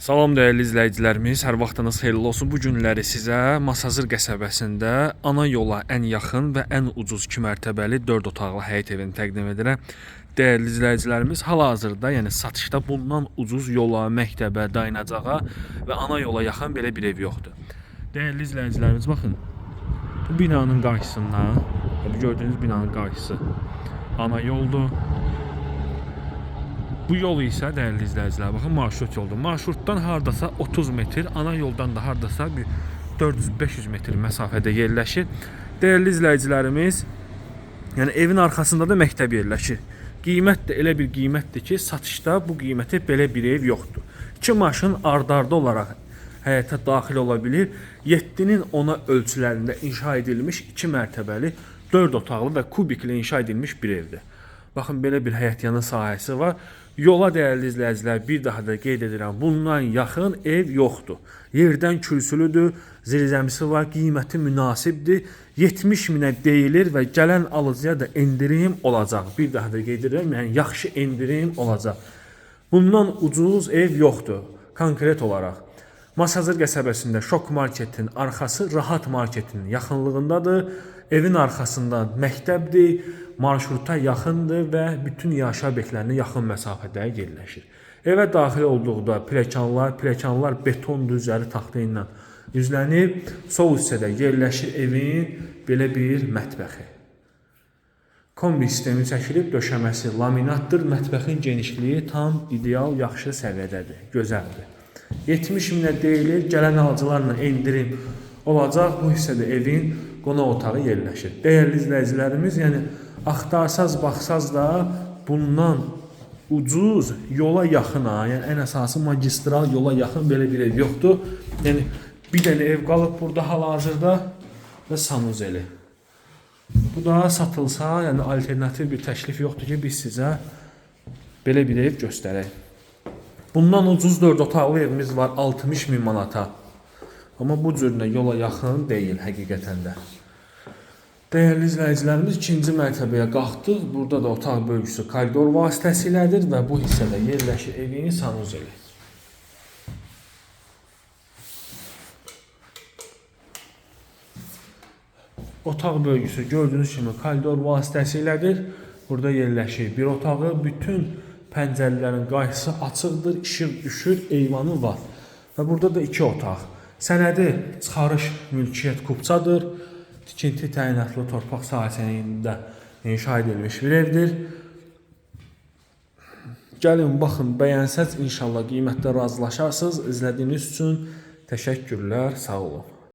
Salam dəyərli izləyicilərimiz, hər vaxtınız xeyirli olsun. Bu günləri sizə Masazır qəsəbəsində ana yola ən yaxın və ən ucuz 2 mərtəbəli 4 otaqlı həyət evini təqdim edirəm. Dəyərli izləyicilərimiz, hal-hazırda, yəni satışda bundan ucuz yola, məktəbə, dayanacağa və ana yola yaxın belə bir ev yoxdur. Dəyərli izləyicilərimiz, baxın. Bu binanın qarşısından, bu gördüyünüz binanın qarşısı ana yoldur. Bu yol isə dəyərli izləyicilər, baxın marşrut yoldur. Marşrutdan hardasa 30 metr, ana yoldan da hardasa bir 400-500 metr məsafədə yerləşir. Dəyərli izləyicilərimiz, yəni evin arxasında da məktəb yerləşir. Qiymət də elə bir qiymətdir ki, satışda bu qiymətə belə bir ev yoxdur. İki maşın ard-arda olaraq həyata daxil ola bilir. 7-nin 10-a ölçülərində inşa edilmiş 2 mərtəbəli 4 otaqlı və kubiklə inşa edilmiş bir evdir. Baxın belə bir həyətyanı sahəsi var. Yola dəyərli izləyicilər, bir daha da qeyd edirəm, bundan yaxın ev yoxdur. Yerdən kürsülüdür, zirzəmisi var, qiyməti münasibdir. 70 minə deyilir və gələn alıcıya da endirim olacaq. Bir daha da qeyd edirəm, yəni yaxşı endirim olacaq. Bundan ucuz ev yoxdur, konkret olaraq. Masazır qəsəbəsində Şok Marketin arxası Rahat Marketin yaxınlığındadır. Evin arxasında məktəbdir, marşruta yaxındır və bütün yaşayış obyektlərinə yaxın məsafədə yerləşir. Evə daxil olduqda pilləkənlər, pilləkənlər betondur, üzəri taxta ilə üzlənib. Sol hissədə yerləşir evin belə bir mətbəxi. Kombi sistemi çəkilib, döşəməsi laminatdır. Mətbəxin genişliyi tam ideal, yaxşı səviyyədədir, gözəldir. 70 minə deyilir, gələn alıcılarla endirim olacaq. Bu hissədə evin qonaq otağı yerləşir. Dəyərli izləyicilərimiz, yəni axtarsaz, baxsaz da bundan ucuz yola yaxın ha, yəni ən əsası magistral yola yaxın belə bir ev yoxdur. Yəni bir dənə ev qalıb burada hal-hazırda və sanuzeli. Bu da satılsa, yəni alternativ bir təklif yoxdur ki, biz sizə belə bir ev göstərək. Bundan ucuz 4 otaqlı evimiz var 60 min manata. Amma bu cürlə yola yaxın deyil həqiqətən də. Dəyərli izləyicilərimiz, ikinci mərtəbəyə qalxdıq. Burada da otaq bölgüsü koridor vasitəsilədir və bu hissədə yerləşir evin sanuzeli. Otaq bölgüsü gördüyünüz kimi koridor vasitəsilədir. Burada yerləşir bir otağı, bütün pəncərələrin qarşısı açıqdır, işıq düşür, eyvanı var. Və burada da iki otaq. Sənədi çıxarış mülkiyyət kupçadır. Tikinti təyinatlı torpaq sahəsində inşa edilmiş bir evdir. Gəlin baxın, bəyənsəz inşallah qiymətdə razılaşarsınız. İzlədiyiniz üçün təşəkkürlər, sağ olun.